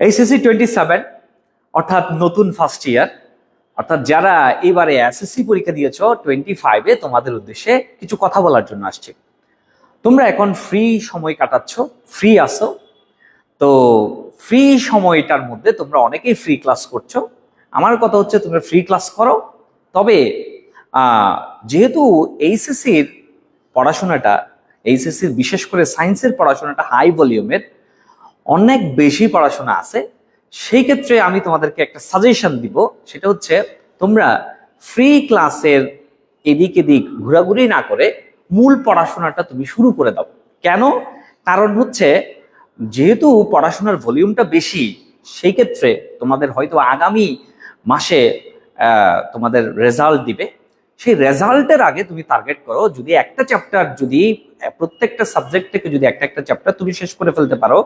HSC twenty seven অর্থাৎ নতুন first year অর্থাৎ যারা এবারে এসএসসি পরীক্ষা দিয়েছ টোয়েন্টি ফাইভে তোমাদের উদ্দেশ্যে কিছু কথা বলার জন্য আসছে। তোমরা এখন ফ্রি সময় কাটাচ্ছ ফ্রি আসো তো ফ্রি সময়টার মধ্যে তোমরা অনেকেই ফ্রি ক্লাস করছ। আমার কথা হচ্ছে তোমরা ফ্রি ক্লাস করো, তবে যেহেতু এইচএসসির পড়াশোনাটা এইচএসসির বিশেষ করে সায়েন্সের পড়াশোনাটা হাই ভলিউমের অনেক বেশি পড়াশোনা আছে। সেই ক্ষেত্রে আমি তোমাদেরকে একটা সাজেশন দিব। সেটা হচ্ছে, তোমরা ফ্রি ক্লাসের এদিক এদিক ঘোরাঘুরি না করে মূল পড়াশোনাটা তুমি শুরু করে দাও। কেন? কারণ হচ্ছে, যেহেতু পড়াশোনার ভলিউমটা বেশি, সেই ক্ষেত্রে তোমাদের হয়তো আগামী মাসে তোমাদের রেজাল্ট দিবে। সেই রেজাল্টের আগে তুমি টার্গেট করো, যদি একটা চ্যাপ্টার যদি প্রত্যেকটা সাবজেক্ট থেকে যদি একটা একটা চ্যাপ্টার তুমি শেষ করে ফেলতে পারো,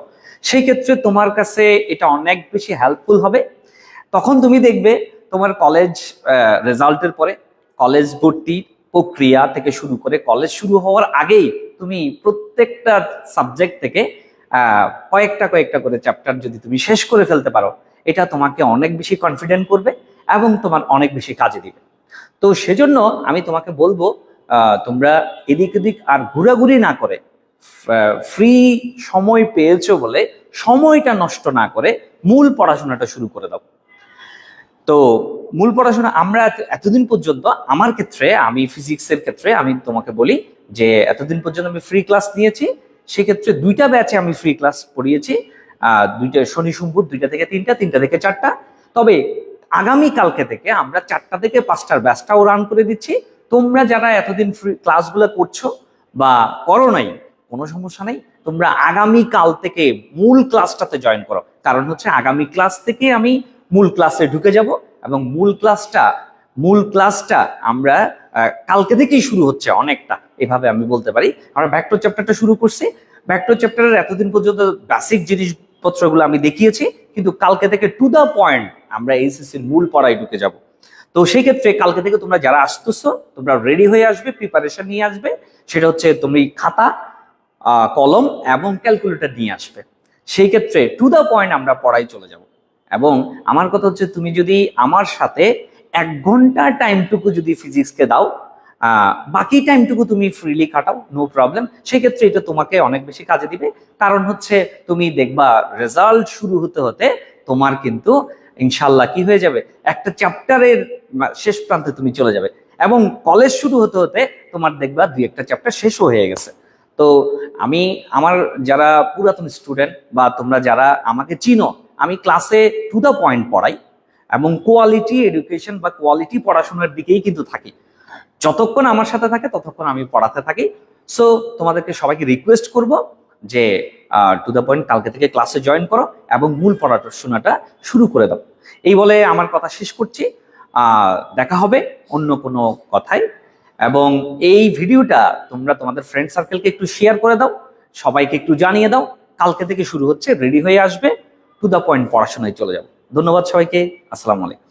সেই ক্ষেত্রে তোমার কাছে এটা অনেক বেশি হেল্পফুল হবে। তখন তুমি দেখবে তোমার কলেজ রেজাল্টের পরে কলেজ ভর্তি প্রক্রিয়া থেকে শুরু করে কলেজ শুরু হওয়ার আগেই তুমি প্রত্যেকটা সাবজেক্ট থেকে কয়েকটা কয়েকটা করে চ্যাপ্টার যদি তুমি শেষ করে ফেলতে পারো, এটা তোমাকে অনেক বেশি কনফিডেন্ট করবে এবং তোমার অনেক বেশি কাজে দিবে। তো সেজন্য আমি তোমাকে বলব তোমরা এদিক এদিক আর ঘোরাঘুরি না করে ফ্রি সময় পেয়েছ বলে সময়টা নষ্ট না করে মূল পড়াশোনাটা শুরু করে দাও। তো মূল পড়াশোনা আমরা এতদিন পর্যন্ত আমার ক্ষেত্রে, আমি ফিজিক্সের ক্ষেত্রে আমি তোমাকে বলি যে এতদিন পর্যন্ত আমি ফ্রি ক্লাস নিয়েছি, সেক্ষেত্রে দুইটা ব্যাচে আমি ফ্রি ক্লাস পড়িয়েছি দুইটা শনি সোমবার দুইটা থেকে তিনটা তিনটা থেকে চারটা। তবে আগামী কালকে থেকে আমরা চারটা থেকে পাঁচটার ব্যাচটাও রান করে দিচ্ছি। তোমরা যারা এতদিন ফ্রি ক্লাসগুলো করছ বা করো নাই, কোনো সমস্যা নেই, তোমরা আগামী কাল থেকে মূল ক্লাসটাতে জয়েন করো। কারণ হচ্ছে আগামী ক্লাস থেকে আমি মূল ক্লাসে ঢুকে যাব এবং মূল ক্লাসটা মূল ক্লাসটা আমরা কালকে থেকেই শুরু হচ্ছে অনেকটা, এভাবে আমি বলতে পারি। আমরা ভ্যাক্টর চ্যাপ্টারটা শুরু করছি। ভ্যাক্টর চ্যাপ্টারের এতদিন পর্যন্ত বেসিক জিনিসপত্রগুলো আমি দেখিয়েছি। কিন্তু কালকে থেকে টু দ্য পয়েন্ট আমরা এইচএসসির মূল পড়ায় ঢুকে যাব। তো সেই ক্ষেত্রে কালকে থেকে তোমরা যারা আসতেছো, তোমরা রেডি হয়ে আসবে প্রিপারেশন নিয়ে আসবে। সেটা হচ্ছে তুমি খাতা কলম এবং ক্যালকুলেটর নিয়ে আসবে। সেই ক্ষেত্রে টু দ্য পয়েন্ট আমরা পড়াই চলে যাব। এবং আমার কথা হচ্ছে, তুমি যদি আমার সাথে এক ঘণ্টা টাইমটুকু যদি ফিজিক্সকে দাও বাকি টাইমটুকু তুমি ফ্রিলি কাটাও নো প্রবলেম সেক্ষেত্রে এটা তোমাকে অনেক বেশি কাজে দিবে। কারণ হচ্ছে তুমি দেখবা রেজাল্ট শুরু হতে হতে তোমার কিন্তু ইনশাল্লাহ কি হয়ে যাবে? একটা চ্যাপ্টারের শেষ প্রান্তে তুমি চলে যাবে। এবং কলেজ শুরু হতে হতে তোমার দেখবা দুই একটা চ্যাপ্টার শেষও হয়ে গেছে। তো আমি, আমার যারা পুরাতন স্টুডেন্ট বা তোমরা যারা আমাকে চিনো, আমি ক্লাসে টু দ্য পয়েন্ট পড়াই। এবং কোয়ালিটি এডুকেশন বা কোয়ালিটি পড়াশোনার দিকেই কিন্তু থাকি। যতক্ষণ আমার সাথে থাকে, ততক্ষণ আমি পড়াতে থাকি। সো তোমাদেরকে সবাইকে রিকোয়েস্ট করব যে টু দ্য পয়েন্ট কালকে থেকে ক্লাসে জয়েন করো এবং মূল পড়াটা, শোনাটা শুরু করে দাও। এই বলে আমার কথা শেষ করছি। দেখা হবে অন্য কোনো কথায়। এবং এই ভিডিওটা তোমরা তোমাদের ফ্রেন্ড সার্কেলকে একটু শেয়ার করে দাও। সবাইকে একটু জানিয়ে দাও। কালকে থেকে শুরু হচ্ছে রেডি হয়ে আসবে। টু দ্য পয়েন্ট পড়াশোনায় চলে যাব। ধন্যবাদ সবাইকে। আসসালামু আলাইকুম।